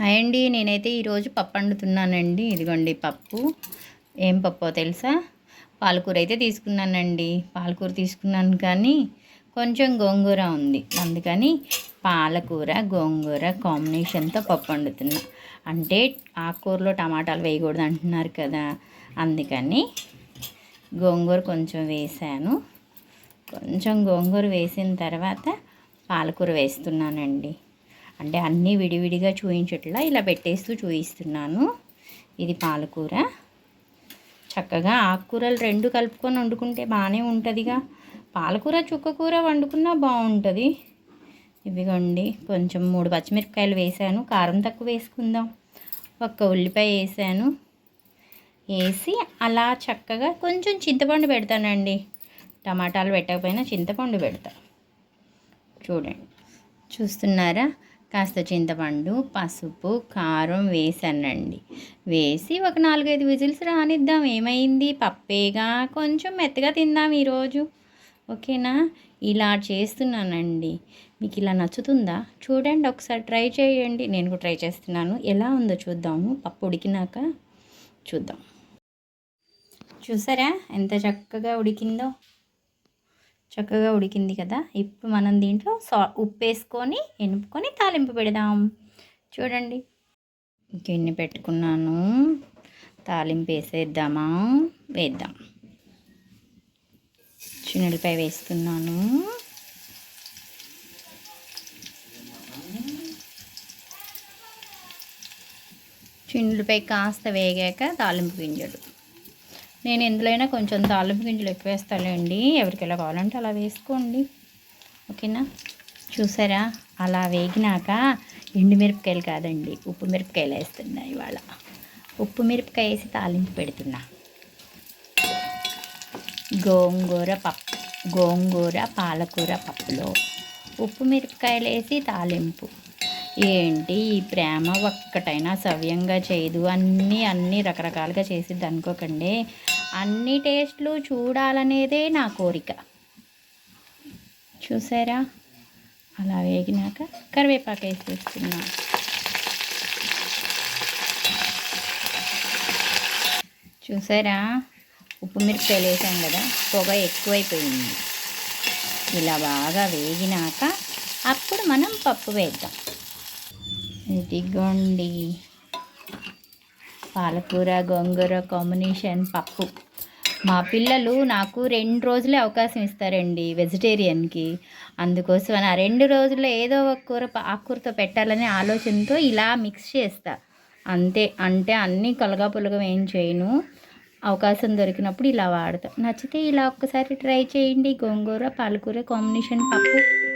Hi అండి నేనైతే ఈరోజు పప్పు వండుతున్నానండి. ఇదిగోండి పప్పు. ఏం పప్పో తెలుసా? పాలకూర అయితే తీసుకున్నానండి. పాలకూర తీసుకున్నాను కానీ కొంచెం గోంగూర ఉంది. అందుకని పాలకూర గోంగూర కాంబినేషన్తో పప్పు వండుతున్నా. అంటే ఆకుకూరలో టమాటాలు వేయకూడదు అంటున్నారు కదా. అందుకని గోంగూర కొంచెం వేసాను కొంచెం గోంగూర వేసిన తర్వాత పాలకూర వేస్తున్నానండి. అంటే అన్నీ విడివిడిగా చూయించట్లా ఇలా పెట్టేస్తూ చూపిస్తున్నాను ఇది పాలకూర. చక్కగా ఆకుకూరలు రెండు కలుపుకొని వండుకుంటే బాగానే ఉంటుందిగా. పాలకూర చుక్కకూర వండుకున్నా బాగుంటుంది ఇవిగోండి కొంచెం మూడు పచ్చిమిరపకాయలు వేసాను కారం తక్కువ వేసుకుందాం. ఒక్క ఉల్లిపాయ వేసాను వేసి అలా చక్కగా కొంచెం చింతపండు పెడతానండి. టమాటాలు పెట్టకపోయినా చింతపండు పెడతా. చూడండి. చూస్తున్నారా? కాస్త చింతపండు పసుపు కారం వేసానండి. వేసి ఒక నాలుగైదు విజిల్స్ రానిద్దాం. ఏమైంది? పప్పేగా? కొంచెం మెత్తగా తిందాం ఈరోజు. ఓకేనా? ఇలా చేస్తున్నానండి. మీకు ఇలా నచ్చుతుందా? చూడండి ఒకసారి ట్రై చేయండి. నేను కూడా ట్రై చేస్తున్నాను. ఎలా ఉందో చూద్దాము. పప్పు ఉడికినాక చూద్దాం. చూసారా? ఎంత చక్కగా ఉడికిందో. చక్కగా ఉడికింది కదా. ఇప్పుడు మనం దీంట్లో సా ఉప్పు వేసుకొని ఎనుపుకొని తాలింపు పెడదాం. చూడండి. గిన్నె పెట్టుకున్నాను. తాలింపు వేసేద్దామా? వేద్దాం. చిన్నడిపాయ వేస్తున్నాను. చిన్నులపై కాస్త వేగాక తాలింపు గింజలు నేను ఎందులోనైనా కొంచెం తాలింపు గింజలు ఎక్కువ వేస్తానండి ఎవరికి ఎలా కావాలంటే అలా వేసుకోండి. ఓకేనా? చూసారా? అలా వేగినాక ఎండుమిరపకాయలు కాదండి ఉప్పు మిరపకాయలు వేస్తున్నా ఇవాళ. ఉప్పు మిరపకాయ వేసి తాలింపు పెడుతున్నా. గోంగూర పప్పు గోంగూర పాలకూర పప్పులో ఉప్పు మిరపకాయలు వేసి తాలింపు. ఏంటి ఈ ప్రేమ ఒక్కటైనా సవ్యంగా చేయదు. అన్నీ అన్నీ రకరకాలుగా చేసిద్ది అనుకోకండి. అన్ని టేస్ట్లు చూడాలనేదే నా కోరిక. చూసారా? అలా వేగినాక కరివేపాకు వేసేస్తున్నా. చూసారా? ఉప్పు మిరపకాయలు వేసాం కదా పొగ ఎక్కువైపోయింది. ఇలా బాగా వేగినాక అప్పుడు మనం పప్పు వేద్దాం. ఇదిగోండి. పాలకూర గోంగూర కాంబినేషన్ పప్పు. మా పిల్లలు నాకు రెండు రోజులే అవకాశం ఇస్తారండి వెజిటేరియన్కి అందుకోసం ఆ రెండు రోజుల్లో ఏదో ఒక కూర ఆకుకూరతో పెట్టాలనే ఆలోచనతో ఇలా మిక్స్ చేస్తా. అంతే అంటే అన్నీ కలగా పులగం ఏం చేయను. అవకాశం దొరికినప్పుడు ఇలా వాడతాం. నచ్చితే ఇలా ఒక్కసారి ట్రై చేయండి. గోంగూర పాలకూర కాంబినేషన్ పప్పు.